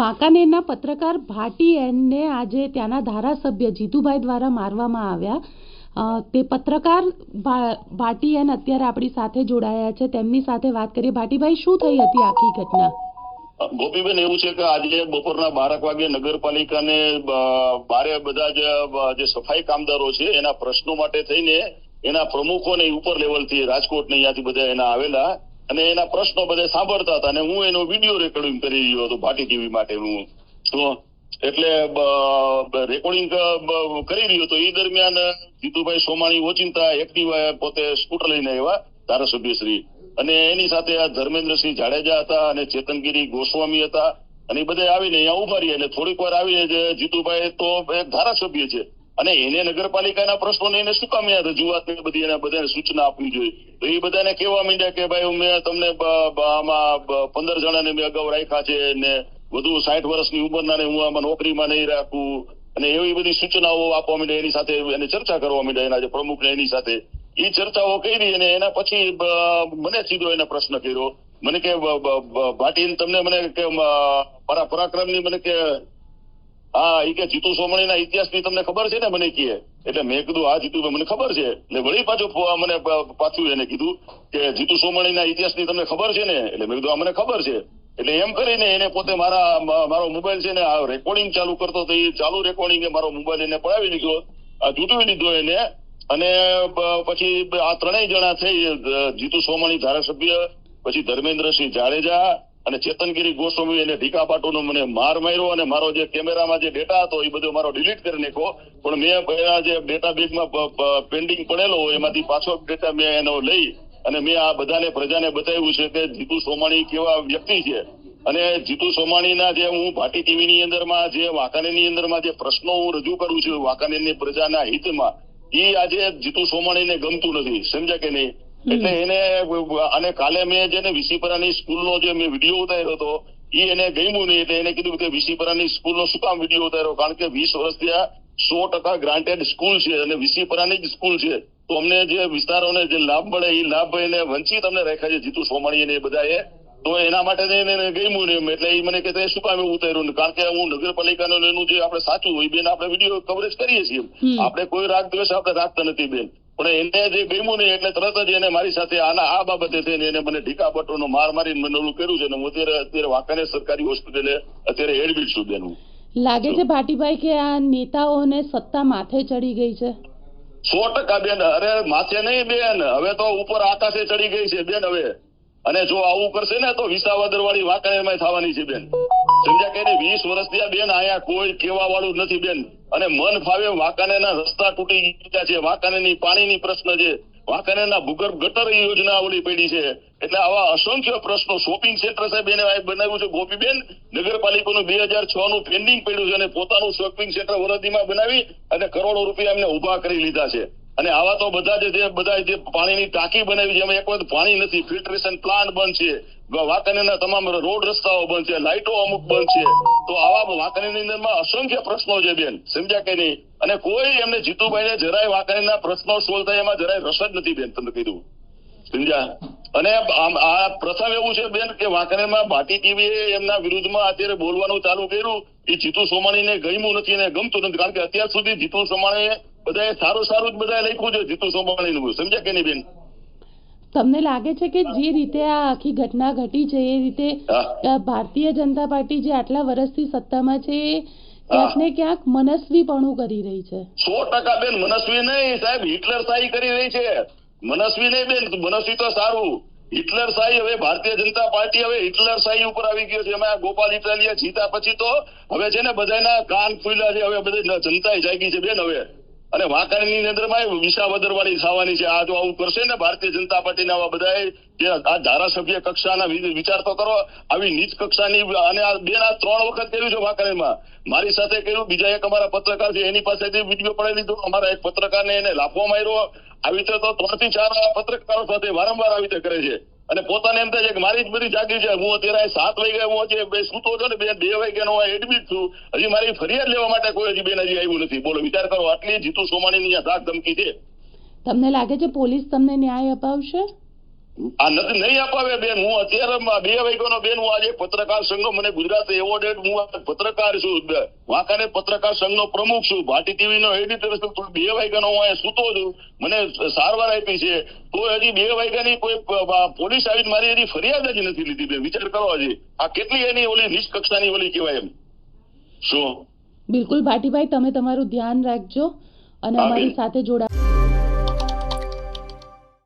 વાંકાનેરના પત્રકાર ભાટી એનને આજે ત્યાંના ધારાસભ્ય જીતુભાઈ દ્વારા મારવામાં આવ્યા. તે પત્રકાર ભાટી એન અત્યારે આપણી સાથે જોડાયા છે. તેમની સાથે વાત કરીએ. ભાટીભાઈ, શું થઈ હતી આખી ઘટના? ગોપીબેન, એવું છે કે આજે બપોરના બારક વાગે નગરપાલિકાને બારે બધા જે સફાઈ કામદારો છે, એના પ્રશ્નો માટે થઈને એના પ્રમુખોને ઉપર લેવલથી રાજકોટ ને અહીંયાથી બધા એના આવેલા. અને એના પ્રશ્નો બધા સાંભળતા હતા અને હું એનો વીડિયો રેકોર્ડિંગ કરી રહ્યો હતો ભાટી ટીવી માટે હું. તો એટલે રેકોર્ડિંગ કરી રહ્યો હતો. એ દરમિયાન જીતુભાઈ સોમાણી ઓચિંતા એક્ટિવા પોતે સ્કૂટર લઈને આવ્યા ધારાસભ્યશ્રી અને એની સાથે આ ધર્મેન્દ્રસિંહ જાડેજા હતા અને ચેતનગીરી ગોસ્વામી હતા. અને બધા આવીને અહીંયા ઊભા રહ્યા. એટલે થોડીક વાર આવીને જે જીતુભાઈ તો એક ધારાસભ્ય છે. અને એને નગરપાલિકાના પ્રશ્નોને એને શું કામ રજૂઆત ને બધી એને બધાને સૂચના આપવી જોઈએ. તો એ બધાને કહેવા માંડ્યા કે ભાઈ મેં તમને આમાં પંદર જણાને મેં અગાઉ રાખ્યા છે ને વધુ સાઠ વર્ષની ઉંમરના ને હું આમાં નોકરીમાં નહીં રાખું. અને એવી બધી સૂચનાઓ આપવા માંડે એની સાથે, એને ચર્ચા કરવા માંડે એના જે પ્રમુખ એની સાથે. એ ચર્ચાઓ કરી અને એના પછી મને સીધો એને પ્રશ્ન કર્યો. મને કે ભાટી તમને મને કે મારા પરાક્રમની મને કે હા એ કે જીતુ સોમણીના ઇતિહાસની તમને ખબર છે ને મને કહે એટલે મેં કીધું, આ જીતુ મને ખબર છે. એટલે વળી પાછું મને પાછું એને કીધું કે જીતુ સોમણીના ઇતિહાસની તમને ખબર છે ને? એટલે મેં કીધું, આ મને ખબર છે. એટલે એમ કરીને એને પોતે મારા મારો મોબાઈલ છે ને, આ રેકોર્ડિંગ ચાલુ કરતો તો એ ચાલુ રેકોર્ડિંગ મારો મોબાઈલ એને પડાવી લીધો જૂટવી લીધો એને. અને પછી આ ત્રણેય જણા થઈ જીતુ સોમાણી ધારાસભ્ય, પછી ધર્મેન્દ્રસિંહ જાડેજા અને ચેતનગીરી ગોસ્વામી એને ઢીકા પાટોનો મને માર માર્યો અને મારો જે કેમેરામાં જે ડેટા હતો, એ બધો મારો ડિલીટ કરી નાખ્યો. પણ મેં પેલા જે ડેટા બેગમાં પેન્ડિંગ પડેલો એમાંથી પાછો ડેટા મેં એનો લઈ અને મેં આ બધાને, પ્રજાને બતાવ્યું છે કે જીતુ સોમાણી કેવા વ્યક્તિ છે. અને જીતુ સોમાણીના જે હું ભાટી ટીવીની અંદરમાં, જે વાંકાનેરની અંદરમાં જે પ્રશ્નો હું રજૂ કરું છું, વાંકાનેરની પ્રજાના હિતમાં એ આજે જીતુ સોમાણીને ગમતું નથી. સમજ્યા કે નહીં? એટલે એને અને કાલે મેં જેને વિસીપરાની સ્કૂલનો જે મેં વીડિયો ઉતાર્યો હતો એ એને ગમ્યું નહીં એટલે એને કીધું કે વિસીપરાની સ્કૂલનો શું કામ વીડિયો ઉતાર્યો? કારણ કે વીસ વર્ષથી આ સો ટકા ગ્રાન્ટેડ સ્કૂલ છે અને વિસીપરાની જ સ્કૂલ છે. તો અમને જે વિસ્તારોને જે લાભ મળે એ લાભ એને વંચિત અમને રાખ્યા છે જીતુ સોમાણી અને એ બધાએ. તો એના માટે એને ગયું ગમ્યું નહીં એટલે એ મને કે શું કામ એવું ઉતાર્યું કારણ કે હું નગરપાલિકાનું એનું જે આપણે સાચું હોય બેન આપણે વીડિયો કવરેજ કરીએ છીએ. આપણે કોઈ રાગ દ્વેષ આપણે રાખતા નથી બેન. પણ એને જે ગમ્યું નહીં એટલે તરત જ એને મારી સાથે આના આ બાબતે થઈને એને મને ઢીકા બટોનો માર મારીને મને ઓલું કર્યું છે ને હું અત્યારે અત્યારે વાંકાનેર સરકારી હોસ્પિટલે અત્યારે એડમિટ છું બેન. લાગે છે ભાટીભાઈ કે આ નેતાઓને સત્તા માથે ચડી ગઈ છે? સો ટકા બેન અરે માથે નહીં બેન હવે તો ઉપર આકાશે ચડી ગઈ છે બેન હવે. અને જો આવું કરશે ને તો વિસાવદર વાળી વાંકાનેરમાં થવાની છે બેન. સમજ્યા કે વીસ વર્ષથી આ બેન આયા કોઈ કેવા વાળું નથી બેન. અને મન ફાવે વાંકાનેરના રસ્તા તૂટી ગયા છે. વાંકાનેરની પાણીની પ્રશ્ન છે. વાંકાનેરના ભૂગર્ભ ગટર યોજના ઓલી પડી છે. એટલે આવા અસંખ્ય પ્રશ્નો શોપિંગ સેન્ટર સાહેબ એને બનાવ્યું છે. ગોપીબેન, નગરપાલિકાનું બે હજાર છ નું પેન્ડિંગ પડ્યું છે અને પોતાનું શોપિંગ સેન્ટર વરદીમાં બનાવી અને કરોડો રૂપિયા એમને ઊભા કરી લીધા છે. અને આવા તો બધા જ બધા જે પાણીની ટાંકી બનાવી છે એક વખત પાણી નથી. ફિલ્ટરેશન પ્લાન્ટ બંધ છે. વાંકાનેરના તમામ રોડ રસ્તાઓ બંધ છે, લાઇટો અમુક બંધ છે, તો આવા વાંકાનેરની અંદરમાં અસંખ્ય પ્રશ્નો છે બેન. સમજ્યા કે નહીં? અને કોઈ એમને જીતુભાઈને જરાય વાંકાનેરના પ્રશ્નો સોલ્વ થાય એમાં જરાય રસ જ નથી બેન તમને કીધું. સમજ્યા? અને આ પ્રથમ એવું છે બેન કે વાંકાનેરમાં ભાટી ટીવી એમના વિરુદ્ધમાં અત્યારે બોલવાનું ચાલુ કર્યું. એ જીતુ સોમાણીને ગમ્યું નથી અને ગમતું નથી. કારણ કે અત્યાર સુધી જીતુ સોમાણીએ બધાએ સારું સારું જ બધાએ લખ્યું છે જીતુ સોમાણીનું. સમજ્યા કે નહીં બેન? તમને લાગે છે કે જે રીતે આ આખી ઘટના ઘટી છે એ રીતે ભારતીય જનતા પાર્ટી જે આટલા વર્ષથી સત્તામાં છે એ ક્યાંક ને ક્યાંક મનસ્વીપણું કરી રહી છે. સો ટકા બેન મનસ્વી નહીં સાહેબ હિટલર શાહી કરી રહી છે. મનસ્વી નહીં બેન મનસ્વી તો સારું. હિટલર શાહી હવે ભારતીય જનતા પાર્ટી હવે હિટલર શાહી ઉપર આવી ગયો છે. એમાં ગોપાલ ઇટાલિયા જીતા પછી તો હવે છે ને બધાના કાન ખુલ્યા છે. હવે બધી જનતા જાગી છે બેન હવે. અને વાંકાણીની અંદરમાં વિસાવદર વાળી થવાની છે. આ જો આવું કરશે ને ભારતીય જનતા પાર્ટીના આવા બધા જે આ ધારાસભ્ય કક્ષાના વિચાર તો કરો, આવી નીચ કક્ષાની અને આ બે આ ત્રણ વખત કર્યું છે વાંકાણીમાં મારી સાથે કર્યું, બીજા એક અમારા પત્રકાર છે, એની પાસેથી વીડિયો પડાવી લીધો. અમારા એક પત્રકારને એને લાફો માર્યો. આવી રીતે તો ત્રણથી ચાર પત્રકારો સાથે વારંવાર આવી રીતે કરે છે. અને પોતાને એમ થાય કે મારી જ બધી જાગી છે. હું અત્યારે સાત વાગે હું હજી બે સૂતો છો ને બે બે વાગે નો એડમિટ છું. હજી મારી ફરિયાદ લેવા માટે કોઈ હજી બેન હજી આવ્યું નથી. બોલો, વિચાર કરો, આટલી જીતુ સોમાણીની આ ધાક ધમકી છે. તમને લાગે છે પોલીસ તમને ન્યાય અપાવશે? આ નથી નહીં અપાવે બેન. હું અત્યારે બે વાગ્યાનો બેન હું આજે પત્રકાર સંઘ મને ગુજરાત એવોર્ડેડ હું પત્રકાર છું. વાંકાને પત્રકાર સંઘનો પ્રમુખ છું. ભાટી ટીવી નો એડિટર છું. બે વાગ્યાનો હું અહીંયા સૂતો છું. મને સારવાર આપી છે. તો હજી બે વાગ્યાની કોઈ પોલીસ આવીને મારી હજી ફરિયાદ જ નથી લીધી બે વિચાર કરો હજી. આ કેટલી એની ઓલી નીચ કક્ષાની ઓલી કહેવાય એમ. શું? બિલકુલ ભાટીભાઈ તમે તમારું ધ્યાન રાખજો અને અમારી સાથે જોડા